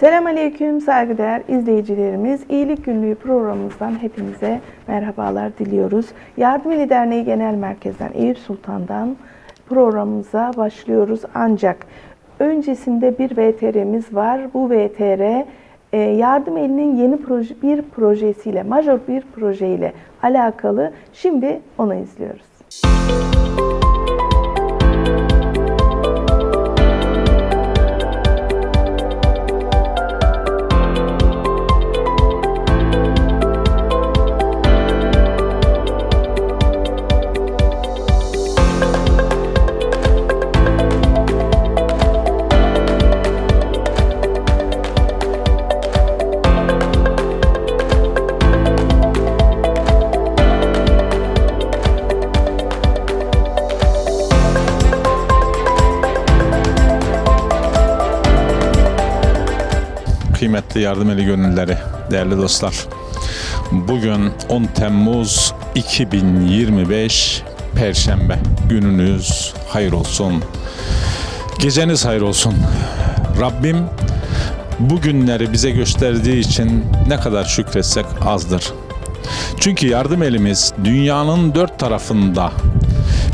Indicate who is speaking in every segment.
Speaker 1: Selamünaleyküm saygıdeğer izleyicilerimiz. İyilik Günlüğü programımızdan hepinize merhabalar diliyoruz. Yardım Eli Derneği Genel Merkez'den Eyüp Sultan'dan programımıza başlıyoruz. Ancak öncesinde bir VTR'miz var. Bu VTR e, Yardım Eli'nin yeni proje, bir projesiyle, major bir projeyle alakalı. Şimdi onu izliyoruz.
Speaker 2: Kıymetli yardım eli gönülleri, değerli dostlar. Bugün 10 Temmuz 2025 Perşembe. Gününüz hayır olsun. Geceniz hayır olsun. Rabbim bu günleri bize gösterdiği için ne kadar şükretsek azdır. Çünkü yardım elimiz dünyanın dört tarafında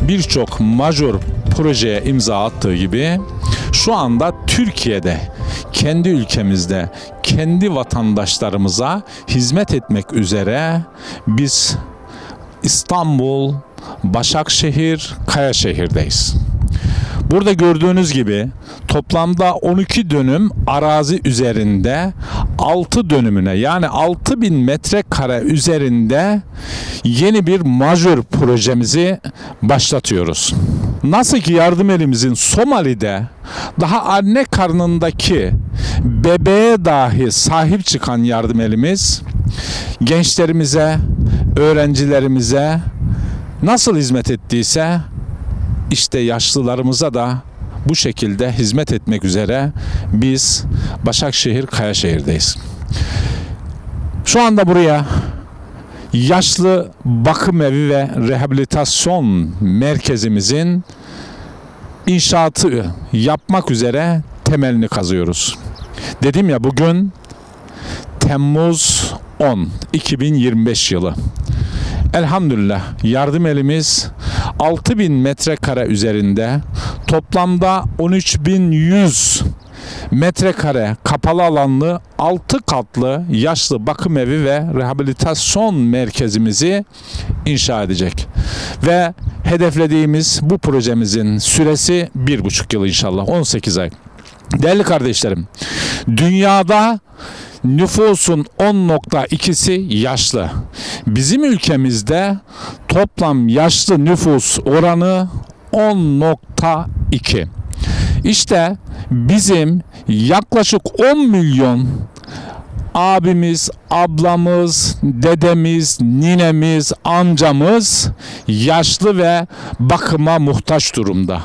Speaker 2: birçok major projeye imza attığı gibi şu anda Türkiye'de kendi ülkemizde kendi vatandaşlarımıza hizmet etmek üzere biz İstanbul, Başakşehir, Kayaşehir'deyiz. Burada gördüğünüz gibi toplamda 12 dönüm arazi üzerinde 6 dönümüne yani 6000 metrekare üzerinde yeni bir majör projemizi başlatıyoruz. Nasıl ki yardım elimizin Somali'de daha anne karnındaki bebeğe dahi sahip çıkan yardım elimiz gençlerimize, öğrencilerimize nasıl hizmet ettiyse işte yaşlılarımıza da bu şekilde hizmet etmek üzere biz Başakşehir Kayaşehir'deyiz. Şu anda buraya yaşlı bakım evi ve rehabilitasyon merkezimizin inşaatı yapmak üzere temelini kazıyoruz. Dedim ya bugün Temmuz 10 2025 yılı. Elhamdülillah yardım elimiz 6000 metrekare üzerinde toplamda 13100 metrekare kapalı alanlı 6 katlı yaşlı bakım evi ve rehabilitasyon merkezimizi inşa edecek. Ve hedeflediğimiz bu projemizin süresi 1,5 yıl inşallah 18 ay. Değerli kardeşlerim, dünyada nüfusun 10.2'si yaşlı. Bizim ülkemizde toplam yaşlı nüfus oranı 10.2. İşte bizim yaklaşık 10 milyon abimiz, ablamız, dedemiz, ninemiz, amcamız yaşlı ve bakıma muhtaç durumda.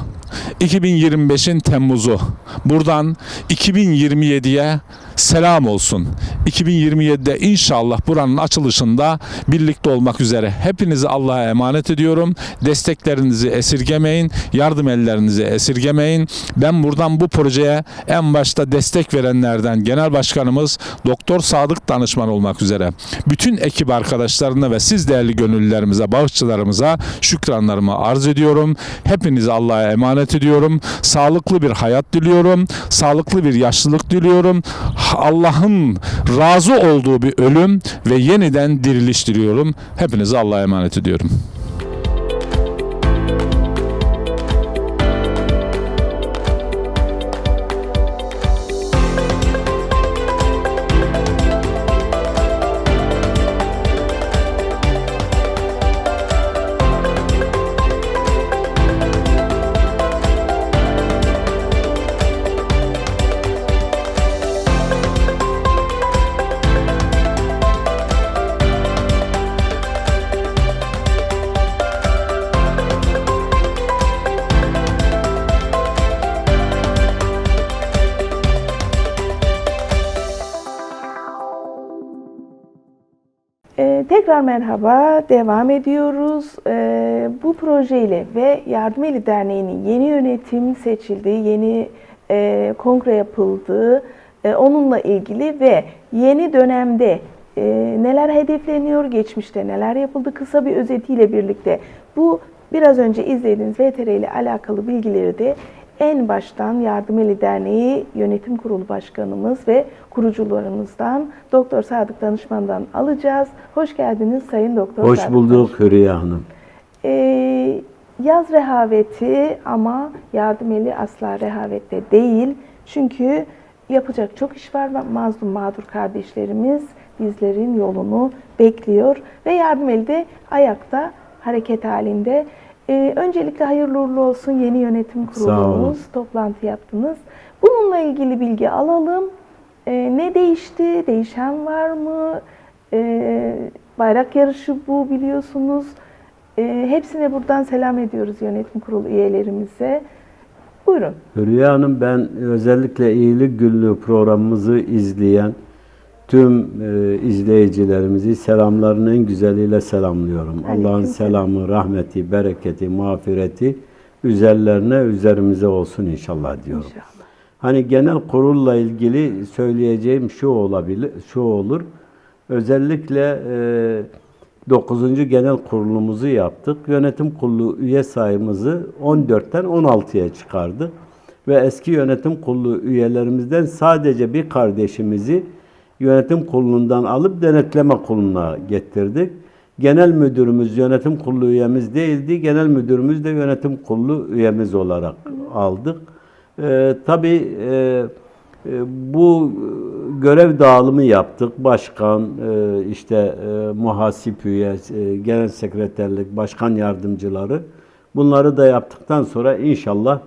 Speaker 2: 2025'in Temmuz'u. Buradan 2027'ye selam olsun. 2027'de inşallah buranın açılışında birlikte olmak üzere hepinizi Allah'a emanet ediyorum. Desteklerinizi esirgemeyin, yardım ellerinizi esirgemeyin. Ben buradan bu projeye en başta destek verenlerden Genel Başkanımız Doktor Sadık Danışman olmak üzere bütün ekip arkadaşlarına ve siz değerli gönüllülerimize, bağışçılarımıza şükranlarımı arz ediyorum. Hepinizi Allah'a emanet ediyorum. Sağlıklı bir hayat diliyorum. Sağlıklı bir yaşlılık diliyorum. Allah'ın razı olduğu bir ölüm ve yeniden diriliş diliyorum. Hepinizi Allah'a emanet ediyorum.
Speaker 1: Tekrar merhaba, devam ediyoruz. Ee, bu projeyle ve Yardım Eli Derneği'nin yeni yönetim seçildiği, yeni e, kongre yapıldığı E, onunla ilgili ve yeni dönemde e, neler hedefleniyor, geçmişte neler yapıldı kısa bir özetiyle birlikte bu biraz önce izlediğiniz VTR ile alakalı bilgileri de en baştan Yardım Eli Derneği Yönetim Kurulu Başkanımız ve kurucularımızdan Doktor Sadık Danışman'dan alacağız. Hoş geldiniz Sayın Doktor
Speaker 3: Hoş
Speaker 1: Sadık
Speaker 3: bulduk Hürriye Hanım.
Speaker 1: ee, yaz rehaveti ama yardım eli asla rehavette değil. Çünkü yapacak çok iş var. Mazlum mağdur kardeşlerimiz bizlerin yolunu bekliyor. Ve yardım eli de ayakta, hareket halinde. Ee, öncelikle hayırlı uğurlu olsun yeni yönetim kurulunuz. Toplantı yaptınız. Bununla ilgili bilgi alalım. Ee, ne değişti? Değişen var mı? Ee, bayrak yarışı bu biliyorsunuz. Ee, hepsine buradan selam ediyoruz yönetim kurulu üyelerimize. Buyurun.
Speaker 3: Hürriye Hanım ben özellikle iyilik günlüğü programımızı izleyen tüm e, izleyicilerimizi selamların en güzeliyle selamlıyorum. Allah'ın
Speaker 1: selam.
Speaker 3: selamı, rahmeti, bereketi, mağfireti üzerlerine, üzerimize olsun inşallah diyorum.
Speaker 1: İnşallah.
Speaker 3: Hani genel kurulla ilgili söyleyeceğim şu olabilir, şu olur. Özellikle e, 9. genel kurulumuzu yaptık. Yönetim kurulu üye sayımızı 14'ten 16'ya çıkardık. Ve eski yönetim kurulu üyelerimizden sadece bir kardeşimizi yönetim kurulundan alıp denetleme kuruluna getirdik. Genel müdürümüz yönetim kurulu üyemiz değildi. Genel müdürümüz de yönetim kurulu üyemiz olarak aldık. Ee, tabii e, e, bu görev dağılımı yaptık. Başkan, e, işte e, muhasip üye, genel sekreterlik, başkan yardımcıları. Bunları da yaptıktan sonra inşallah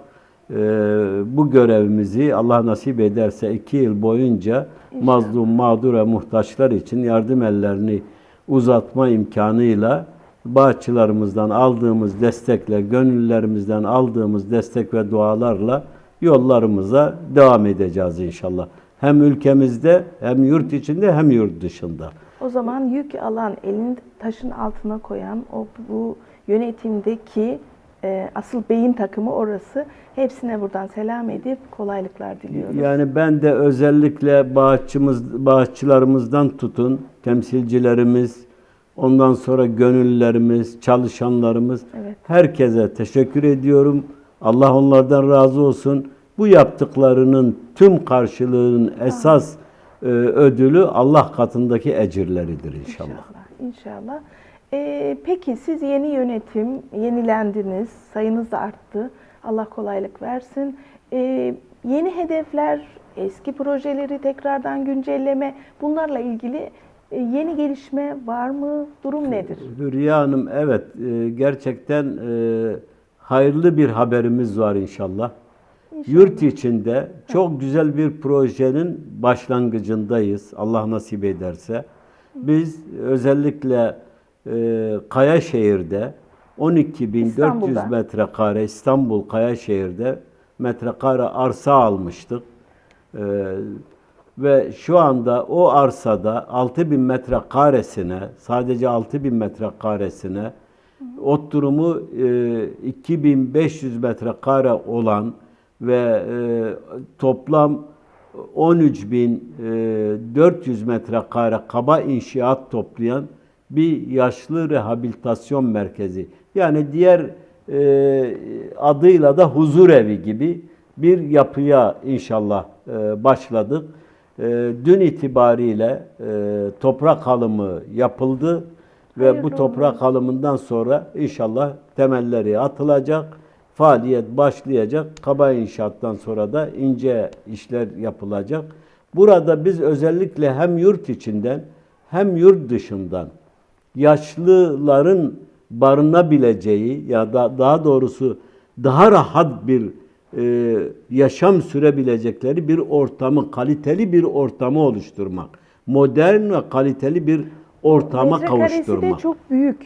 Speaker 3: bu görevimizi Allah nasip ederse iki yıl boyunca mazlum, mağdur ve muhtaçlar için yardım ellerini uzatma imkanıyla bağışçılarımızdan aldığımız destekle, gönüllerimizden aldığımız destek ve dualarla yollarımıza devam edeceğiz inşallah. Hem ülkemizde, hem yurt içinde, hem yurt dışında.
Speaker 1: O zaman yük alan, elini taşın altına koyan o bu yönetimdeki e, asıl beyin takımı orası. Hepsine buradan selam edip kolaylıklar diliyoruz.
Speaker 3: Yani ben de özellikle bağışçımız, bağışçılarımızdan tutun, temsilcilerimiz, ondan sonra gönüllerimiz, çalışanlarımız,
Speaker 1: Evet.
Speaker 3: herkese teşekkür ediyorum. Allah onlardan razı olsun. Bu yaptıklarının tüm karşılığının esas e, ödülü Allah katındaki ecirleridir inşallah.
Speaker 1: İnşallah. İnşallah. Ee, peki siz yeni yönetim, yenilendiniz, sayınız da arttı. Allah kolaylık versin. Ee, yeni hedefler, eski projeleri tekrardan güncelleme, bunlarla ilgili e, yeni gelişme var mı? Durum nedir?
Speaker 3: Hürriye Hanım evet e, gerçekten e, hayırlı bir haberimiz var inşallah. Yurt içinde çok güzel bir projenin başlangıcındayız Allah nasip ederse. Biz özellikle e, Kayaşehir'de 12.400
Speaker 1: İstanbul'da.
Speaker 3: metrekare İstanbul Kayaşehir'de metrekare arsa almıştık. E, ve şu anda o arsada 6000 metrekaresine sadece 6000 metrekaresine ot durumu e, 2500 metrekare olan ve e, toplam 13.400 metrekare kaba inşaat toplayan bir yaşlı rehabilitasyon merkezi. Yani diğer e, adıyla da huzur evi gibi bir yapıya inşallah e, başladık. E, dün itibariyle e, toprak alımı yapıldı ve
Speaker 1: Hayırlı
Speaker 3: bu toprak alımından sonra inşallah temelleri atılacak, faaliyet başlayacak. Kaba inşaattan sonra da ince işler yapılacak. Burada biz özellikle hem yurt içinden hem yurt dışından yaşlıların barınabileceği ya da daha doğrusu daha rahat bir e, yaşam sürebilecekleri bir ortamı, kaliteli bir ortamı oluşturmak. Modern ve kaliteli bir ortama
Speaker 1: Metrekaresi de
Speaker 3: kavuşturmak.
Speaker 1: çok büyük.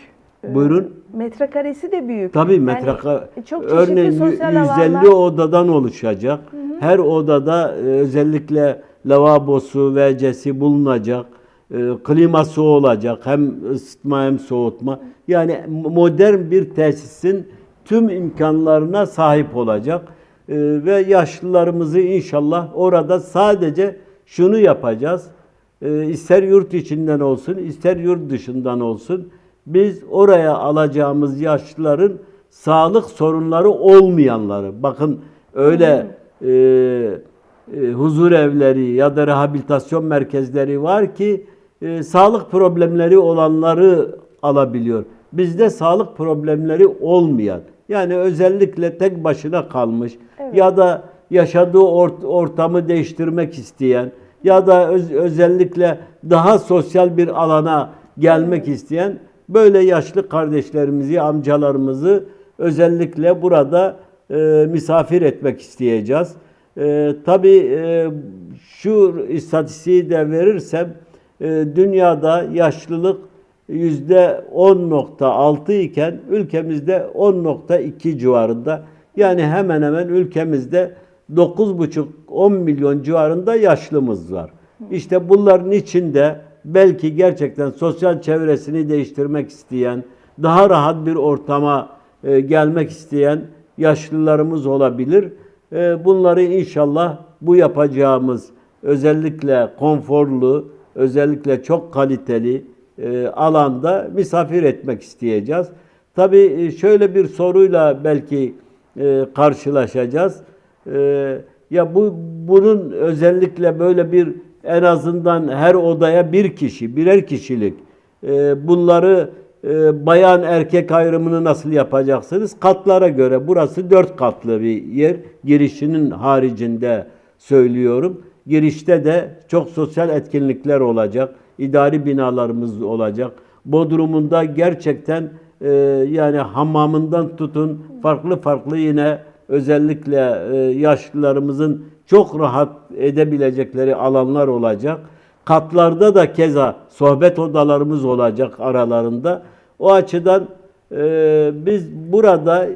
Speaker 1: Ee,
Speaker 3: Buyurun.
Speaker 1: Metrekaresi de büyük.
Speaker 3: Tabii
Speaker 1: Yani
Speaker 3: metrekare.
Speaker 1: çok çeşitli
Speaker 3: Örneğin yü-
Speaker 1: sosyal
Speaker 3: 150
Speaker 1: alanlar.
Speaker 3: odadan oluşacak. Her odada e, özellikle lavabosu, WC'si bulunacak. E, kliması olacak. Hem ısıtma hem soğutma. Yani modern bir tesisin tüm imkanlarına sahip olacak. E, ve yaşlılarımızı inşallah orada sadece şunu yapacağız. Ee, ister yurt içinden olsun, ister yurt dışından olsun. Biz oraya alacağımız yaşlıların sağlık sorunları olmayanları. Bakın öyle e, e, huzur evleri ya da rehabilitasyon merkezleri var ki e, sağlık problemleri olanları alabiliyor. Bizde sağlık problemleri olmayan yani özellikle tek başına kalmış ya da yaşadığı ort- ortamı değiştirmek isteyen ya da öz- özellikle daha sosyal bir alana gelmek isteyen böyle yaşlı kardeşlerimizi, amcalarımızı özellikle burada e, misafir etmek isteyeceğiz. E, tabii e, şu istatistiği de verirsem dünyada yaşlılık yüzde 10.6 iken ülkemizde 10.2 civarında. Yani hemen hemen ülkemizde 9,5-10 milyon civarında yaşlımız var. İşte bunların içinde belki gerçekten sosyal çevresini değiştirmek isteyen, daha rahat bir ortama e, gelmek isteyen yaşlılarımız olabilir. E, bunları inşallah bu yapacağımız özellikle konforlu, özellikle çok kaliteli e, alanda misafir etmek isteyeceğiz. Tabii şöyle bir soruyla belki e, karşılaşacağız. E, ya bu bunun özellikle böyle bir en azından her odaya bir kişi, birer kişilik e, bunları e, bayan erkek ayrımını nasıl yapacaksınız? Katlara göre burası dört katlı bir yer. Girişinin haricinde söylüyorum. Girişte de çok sosyal etkinlikler olacak. idari binalarımız olacak. Bodrumunda gerçekten e, yani hamamından tutun farklı farklı yine özellikle e, yaşlılarımızın çok rahat edebilecekleri alanlar olacak. Katlarda da keza sohbet odalarımız olacak aralarında. O açıdan e, biz burada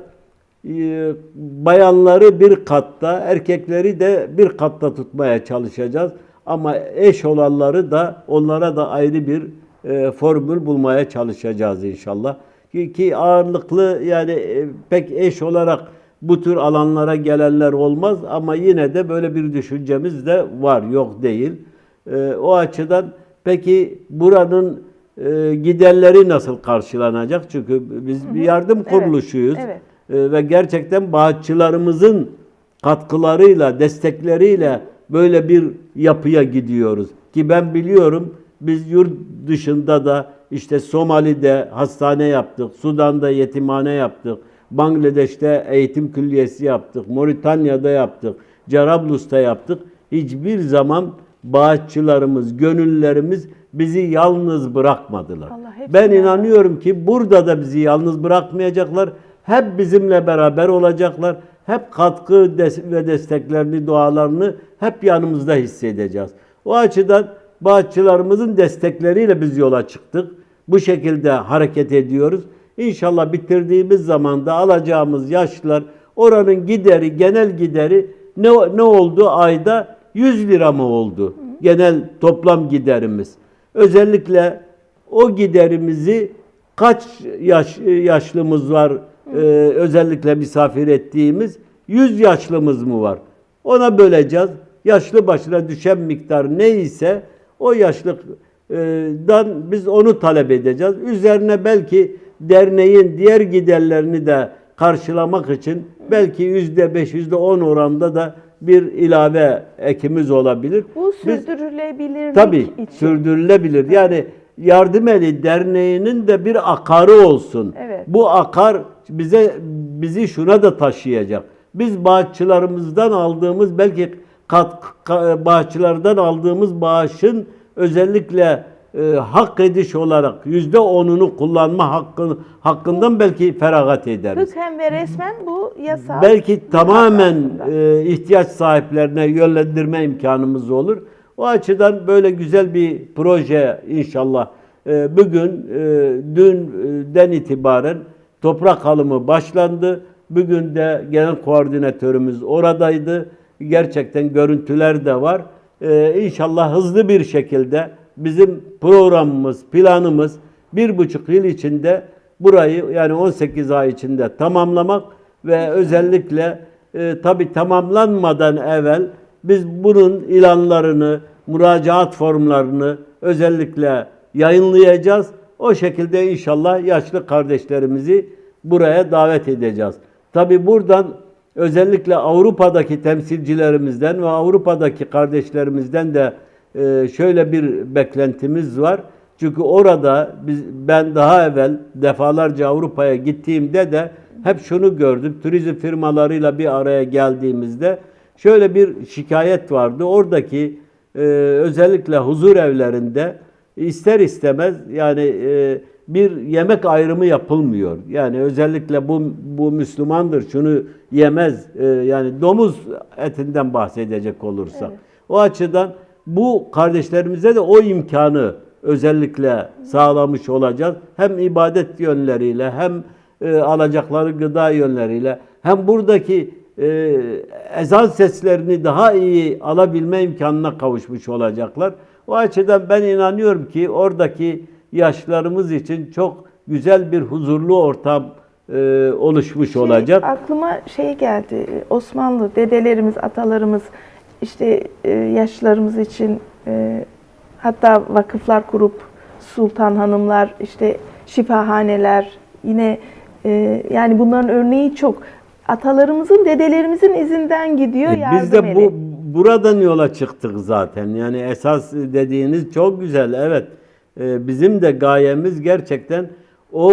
Speaker 3: bayanları bir katta, erkekleri de bir katta tutmaya çalışacağız. Ama eş olanları da onlara da ayrı bir e, formül bulmaya çalışacağız inşallah. Ki, ki ağırlıklı yani e, pek eş olarak bu tür alanlara gelenler olmaz ama yine de böyle bir düşüncemiz de var, yok değil. E, o açıdan peki buranın e, giderleri nasıl karşılanacak? Çünkü biz bir yardım
Speaker 1: Evet,
Speaker 3: kuruluşuyuz.
Speaker 1: evet.
Speaker 3: E, ve gerçekten bağışçılarımızın katkılarıyla, destekleriyle böyle bir yapıya gidiyoruz. Ki ben biliyorum biz yurt dışında da işte Somali'de hastane yaptık, Sudan'da yetimhane yaptık, Bangladeş'te eğitim külliyesi yaptık, Moritanya'da yaptık, Cerablus'ta yaptık. Hiçbir zaman bağışçılarımız, gönüllerimiz bizi yalnız bırakmadılar. Ben inanıyorum ki burada da bizi yalnız bırakmayacaklar. Hep bizimle beraber olacaklar. Hep katkı ve desteklerini, dualarını hep yanımızda hissedeceğiz. O açıdan bağışçılarımızın destekleriyle biz yola çıktık. Bu şekilde hareket ediyoruz. İnşallah bitirdiğimiz zaman da alacağımız yaşlılar oranın gideri, genel gideri ne, ne oldu ayda? 100 lira mı oldu? Genel toplam giderimiz. Özellikle o giderimizi kaç yaş yaşlımız var e, özellikle misafir ettiğimiz 100 yaşlımız mı var? Ona böleceğiz. Yaşlı başına düşen miktar neyse o yaşlıdan biz onu talep edeceğiz. Üzerine belki derneğin diğer giderlerini de karşılamak için belki yüzde beş, yüzde on oranda da bir ilave ekimiz olabilir.
Speaker 1: Bu
Speaker 3: Biz-
Speaker 1: sürdürülebilirlik
Speaker 3: Tabii
Speaker 1: için.
Speaker 3: sürdürülebilir. Yani Yardım Eli Derneği'nin de bir akarı olsun.
Speaker 1: Evet.
Speaker 3: Bu akar bize bizi şuna da taşıyacak. Biz bağışçılarımızdan aldığımız belki kat, ka- bağışçılardan aldığımız bağışın özellikle e, hak ediş olarak yüzde onunu kullanma hakkını, hakkından belki feragat ederiz.
Speaker 1: Hükmen ve resmen bu yasa.
Speaker 3: Belki tamamen e, ihtiyaç sahiplerine yönlendirme imkanımız olur. O açıdan böyle güzel bir proje inşallah e, bugün e, dünden itibaren toprak alımı başlandı. Bugün de genel koordinatörümüz oradaydı. Gerçekten görüntüler de var. E, inşallah hızlı bir şekilde bizim programımız, planımız bir buçuk yıl içinde burayı yani 18 ay içinde tamamlamak ve özellikle e, tabi tamamlanmadan evvel biz bunun ilanlarını müracaat formlarını özellikle yayınlayacağız. O şekilde inşallah yaşlı kardeşlerimizi buraya davet edeceğiz. Tabi buradan özellikle Avrupa'daki temsilcilerimizden ve Avrupa'daki kardeşlerimizden de e, şöyle bir beklentimiz var. Çünkü orada biz, ben daha evvel defalarca Avrupa'ya gittiğimde de hep şunu gördük. Turizm firmalarıyla bir araya geldiğimizde şöyle bir şikayet vardı. Oradaki e, özellikle huzur evlerinde ister istemez yani e, bir yemek ayrımı yapılmıyor. Yani özellikle bu bu Müslümandır şunu yemez. E, yani domuz etinden bahsedecek olursak. O açıdan bu kardeşlerimize de o imkanı özellikle sağlamış olacağız. Hem ibadet yönleriyle hem e, alacakları gıda yönleriyle hem buradaki e, ezan seslerini daha iyi alabilme imkanına kavuşmuş olacaklar. O açıdan ben inanıyorum ki oradaki yaşlarımız için çok güzel bir huzurlu ortam e, oluşmuş
Speaker 1: Şey,
Speaker 3: olacak.
Speaker 1: Aklıma şey geldi. Osmanlı dedelerimiz, atalarımız işte e, yaşlılarımız için e, hatta vakıflar kurup sultan hanımlar işte şifahaneler yine e, yani bunların örneği çok. Atalarımızın, dedelerimizin izinden gidiyor
Speaker 3: E,
Speaker 1: yardım
Speaker 3: Biz de bu. Buradan yola çıktık zaten. Yani esas dediğiniz çok güzel. Evet. E, Bizim de gayemiz gerçekten o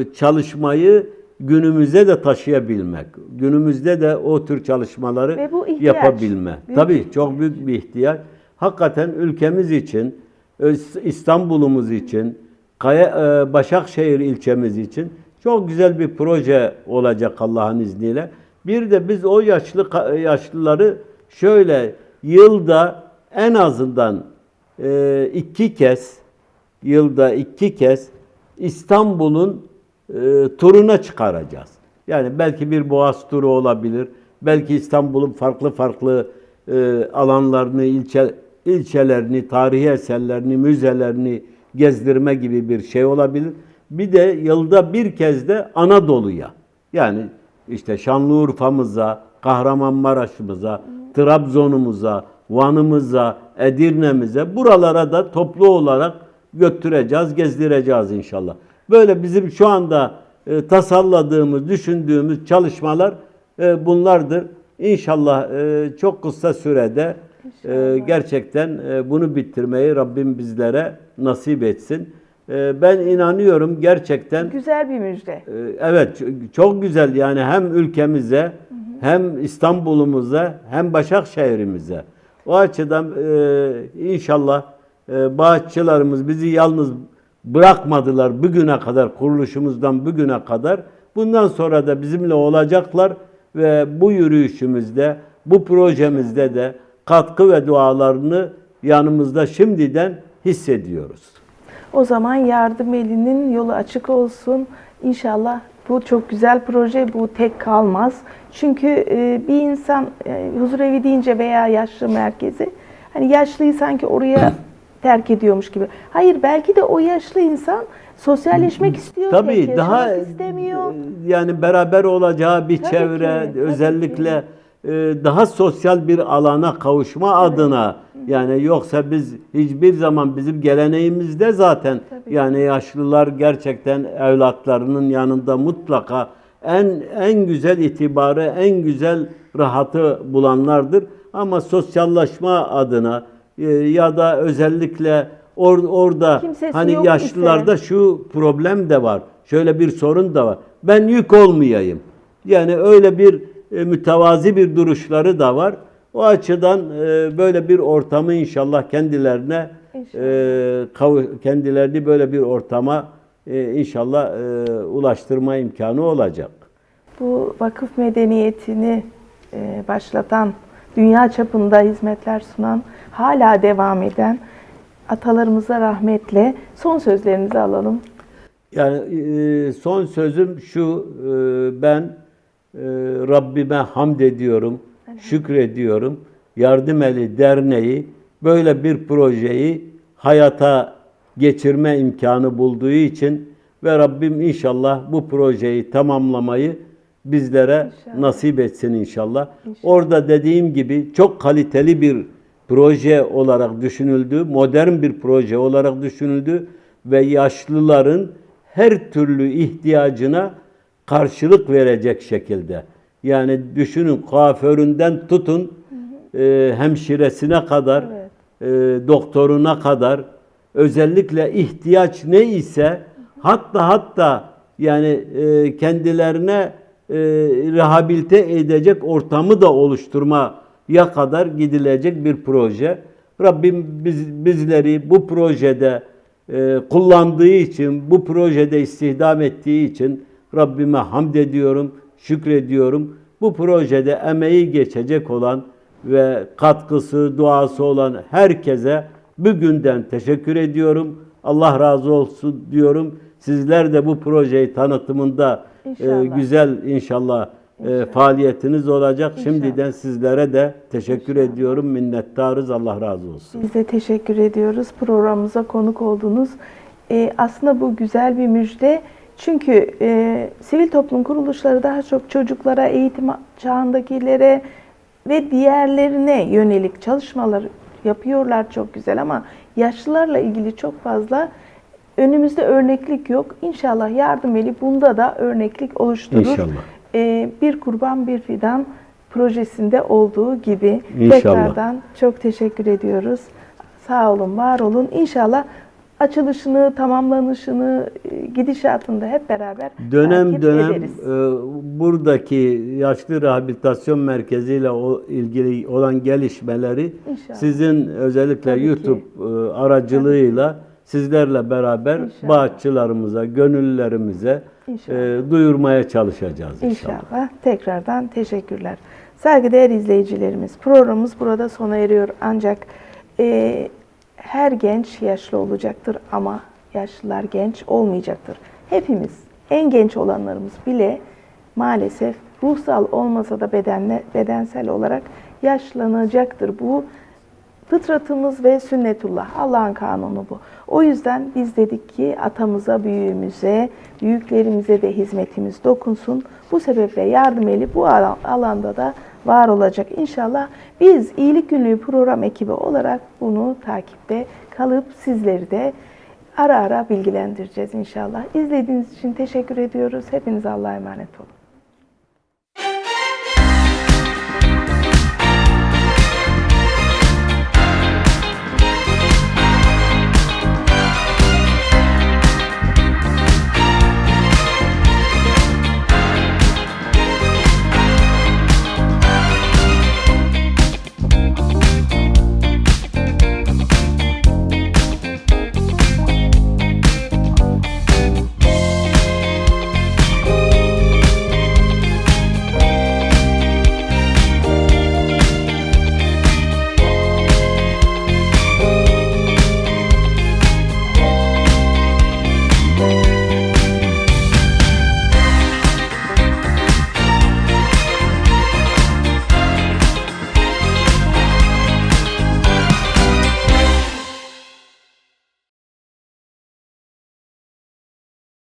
Speaker 3: e, çalışmayı günümüze de taşıyabilmek. Günümüzde de o tür çalışmaları
Speaker 1: Ve bu ihtiyaç.
Speaker 3: yapabilme.
Speaker 1: Büyük
Speaker 3: Tabii çok büyük bir ihtiyaç. Hakikaten ülkemiz için, Öz- İstanbul'umuz için, Kaya, e, Başakşehir ilçemiz için çok güzel bir proje olacak Allah'ın izniyle. Bir de biz o yaşlı yaşlıları şöyle yılda en azından e, iki kez yılda iki kez İstanbul'un e, turuna çıkaracağız. Yani belki bir boğaz turu olabilir. Belki İstanbul'un farklı farklı e, alanlarını, ilçe ilçelerini, tarihi eserlerini, müzelerini gezdirme gibi bir şey olabilir. Bir de yılda bir kez de Anadolu'ya. Yani işte Şanlıurfa'mıza, Kahramanmaraş'ımıza, Trabzon'umuza, Van'ımıza, Edirne'mize buralara da toplu olarak götüreceğiz, gezdireceğiz inşallah. Böyle bizim şu anda e, tasalladığımız, düşündüğümüz çalışmalar e, bunlardır. İnşallah e, çok kısa sürede e, gerçekten e, bunu bitirmeyi Rabbim bizlere nasip etsin. E, ben inanıyorum gerçekten
Speaker 1: Güzel bir müjde.
Speaker 3: ee, Evet, çok güzel yani hem ülkemize hem İstanbul'umuza hem Başakşehir'imize. O açıdan e, inşallah e, bağışçılarımız bizi yalnız bırakmadılar bugüne kadar kuruluşumuzdan bugüne kadar. Bundan sonra da bizimle olacaklar ve bu yürüyüşümüzde, bu projemizde de katkı ve dualarını yanımızda şimdiden hissediyoruz.
Speaker 1: O zaman yardım elinin yolu açık olsun. İnşallah bu çok güzel proje, bu tek kalmaz. Çünkü e, bir insan e, huzur evi deyince veya yaşlı merkezi, hani yaşlıyı sanki oraya terk ediyormuş gibi. Hayır, belki de o yaşlı insan sosyalleşmek istiyor,
Speaker 3: Tabii daha
Speaker 1: istemiyor.
Speaker 3: yani beraber olacağı bir
Speaker 1: Tabii
Speaker 3: çevre
Speaker 1: ki,
Speaker 3: özellikle e, daha sosyal bir alana kavuşma adına yani yoksa biz hiçbir zaman bizim geleneğimizde zaten
Speaker 1: Tabii.
Speaker 3: yani yaşlılar gerçekten evlatlarının yanında mutlaka en en güzel itibarı, en güzel rahatı bulanlardır. Ama sosyalleşma adına e, ya da özellikle or, orada
Speaker 1: Kimsesi
Speaker 3: hani yaşlılarda
Speaker 1: ise-
Speaker 3: şu problem de var. Şöyle bir sorun da var. Ben yük olmayayım. Yani öyle bir e, mütevazi bir duruşları da var. O açıdan e, böyle bir ortamı inşallah kendilerine
Speaker 1: İnşallah.
Speaker 3: e, kendilerini böyle bir ortama e, inşallah e, ulaştırma imkanı olacak.
Speaker 1: Bu vakıf medeniyetini e, başlatan, dünya çapında hizmetler sunan, hala devam eden atalarımıza rahmetle son sözlerinizi alalım.
Speaker 3: Yani e, son sözüm şu, e, ben Rabbime hamd ediyorum, şükrediyorum. Yardım Eli Derneği böyle bir projeyi hayata geçirme imkanı bulduğu için ve Rabbim inşallah bu projeyi tamamlamayı bizlere
Speaker 1: İnşallah.
Speaker 3: nasip etsin inşallah.
Speaker 1: İnşallah.
Speaker 3: Orada dediğim gibi çok kaliteli bir proje olarak düşünüldü, modern bir proje olarak düşünüldü ve yaşlıların her türlü ihtiyacına karşılık verecek şekilde. Yani düşünün kuaföründen tutun e, hemşiresine kadar, e, doktoruna kadar özellikle ihtiyaç ne ise hatta hatta yani e, kendilerine e, rehabilite edecek ortamı da oluşturmaya kadar gidilecek bir proje. Rabbim biz, bizleri bu projede e, kullandığı için, bu projede istihdam ettiği için Rabbime hamd ediyorum, şükrediyorum. Bu projede emeği geçecek olan ve katkısı, duası olan herkese bugünden teşekkür ediyorum. Allah razı olsun diyorum. Sizler de bu projeyi tanıtımında e,
Speaker 1: İnşallah.
Speaker 3: güzel inşallah, e, faaliyetiniz olacak. Şimdiden sizlere de teşekkür ediyorum. Minnettarız. Allah razı olsun.
Speaker 1: Biz de teşekkür ediyoruz programımıza konuk oldunuz. Ee, aslında bu güzel bir müjde. Çünkü e, sivil toplum kuruluşları daha çok çocuklara, eğitim çağındakilere ve diğerlerine yönelik çalışmalar yapıyorlar çok güzel ama yaşlılarla ilgili çok fazla önümüzde örneklik yok. İnşallah yardım eli bunda da örneklik oluşturur.
Speaker 3: İnşallah.
Speaker 1: Ee, bir kurban bir fidan projesinde olduğu gibi
Speaker 3: İnşallah.
Speaker 1: tekrardan çok teşekkür ediyoruz. Sağ olun, var olun. İnşallah açılışını, tamamlanışını, e, gidişatında hep beraber
Speaker 3: Dönem
Speaker 1: takip
Speaker 3: dönem
Speaker 1: ederiz.
Speaker 3: e, buradaki yaşlı rehabilitasyon merkeziyle o ilgili olan gelişmeleri
Speaker 1: İnşallah.
Speaker 3: sizin özellikle
Speaker 1: Tabii ki.
Speaker 3: YouTube e, aracılığıyla sizlerle beraber
Speaker 1: İnşallah.
Speaker 3: bağışçılarımıza, gönüllülerimize
Speaker 1: İnşallah.
Speaker 3: e, duyurmaya çalışacağız inşallah.
Speaker 1: İnşallah. Tekrardan teşekkürler. Saygıdeğer izleyicilerimiz, programımız burada sona eriyor. Ancak e, her genç yaşlı olacaktır ama yaşlılar genç olmayacaktır. Hepimiz, en genç olanlarımız bile maalesef ruhsal olmasa da bedenle, bedensel olarak yaşlanacaktır. Bu Fıtratımız ve sünnetullah. Allah'ın kanunu bu. O yüzden biz dedik ki atamıza, büyüğümüze, büyüklerimize de hizmetimiz dokunsun. Bu sebeple yardım eli bu alan- alanda da var olacak. İnşallah biz iyilik günlüğü program ekibi olarak bunu takipte kalıp sizleri de ara ara bilgilendireceğiz inşallah. İzlediğiniz için teşekkür ediyoruz. Hepinize Allah'a emanet olun.